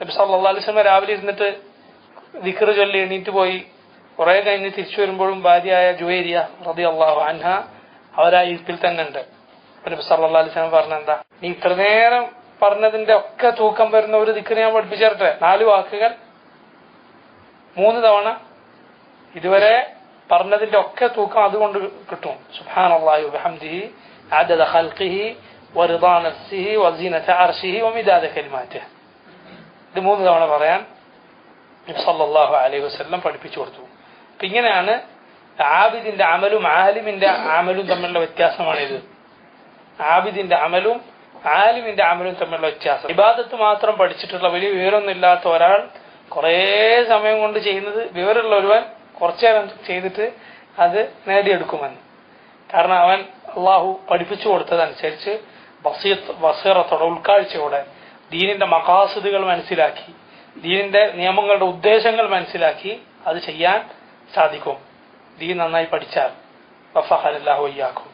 നബി സല്ലല്ലാഹു അലൈഹി വസല്ലം രാവിലെ ഇരുന്നിട്ട് ദിക്ർ ചൊല്ലി എണീറ്റ് പോയി കുറെ കഴിഞ്ഞ് തിരിച്ചു വരുമ്പോഴും ഭാര്യയായ ജുവേരിയ റളിയല്ലാഹു അൻഹ അവരാ ഇരിപ്പിൽ തന്നെ ഉണ്ട് അപ്പൊ നബി സല്ലല്ലാഹു അലൈഹി വസല്ലം പറഞ്ഞ എന്താ നീ ഇത്ര നേരം പറഞ്ഞതിന്റെ ഒക്കെ തൂക്കം വരുന്ന ഒരു ദിക്ർ ഞാൻ പഠിപ്പിച്ചേരട്ടെ നാല് വാക്കുകൾ മൂന്ന് തവണ ഇതുവരെ പറഞ്ഞതിന്റെ ഒക്കെ തൂക്കം അതുകൊണ്ട് കിട്ടും സുബ്ഹാനല്ലാഹി വബിഹംദിഹി عدد خلقه ورضا نفسه وزينة عرشه ومداد كلماته ഇത് മൂന്ന് തവണ പറയാൻ സല്ലാഹു അലൈഹി വസല്ലം പഠിപ്പിച്ചു കൊടുത്തു. അപ്പൊ ഇങ്ങനെയാണ് ആബിദിന്റെ അമലും ആലിമിന്റെ അമലും തമ്മിലുള്ള വ്യത്യാസമാണിത്. ആബിദിന്റെ അമലും ആലിമിന്റെ അമലും തമ്മിലുള്ള വ്യത്യാസം. ഇബാദത്ത് മാത്രം പഠിച്ചിട്ടുള്ള വലിയ വിവരമൊന്നുമില്ലാത്ത ഒരാൾ കുറേ സമയം കൊണ്ട് ചെയ്യുന്നത് വിവരമുള്ള ഒരുവൻ കുറച്ചു നേരം ചെയ്തിട്ട് അത് നേടിയെടുക്കുമെന്ന്. കാരണം അവൻ അള്ളാഹു പഠിപ്പിച്ചു കൊടുത്തതനുസരിച്ച് ബസീറത്തോടെ ഉൾക്കാഴ്ചയോടെ ദീനിന്റെ മകാസുദുകൾ മനസ്സിലാക്കി ദീനിന്റെ നിയമങ്ങളുടെ ഉദ്ദേശങ്ങൾ മനസ്സിലാക്കി അത് ചെയ്യാൻ സാധിക്കും. ദീൻ നന്നായി പഠിച്ചാൽ. വഫഹലല്ലാഹു വയ്യാക്കും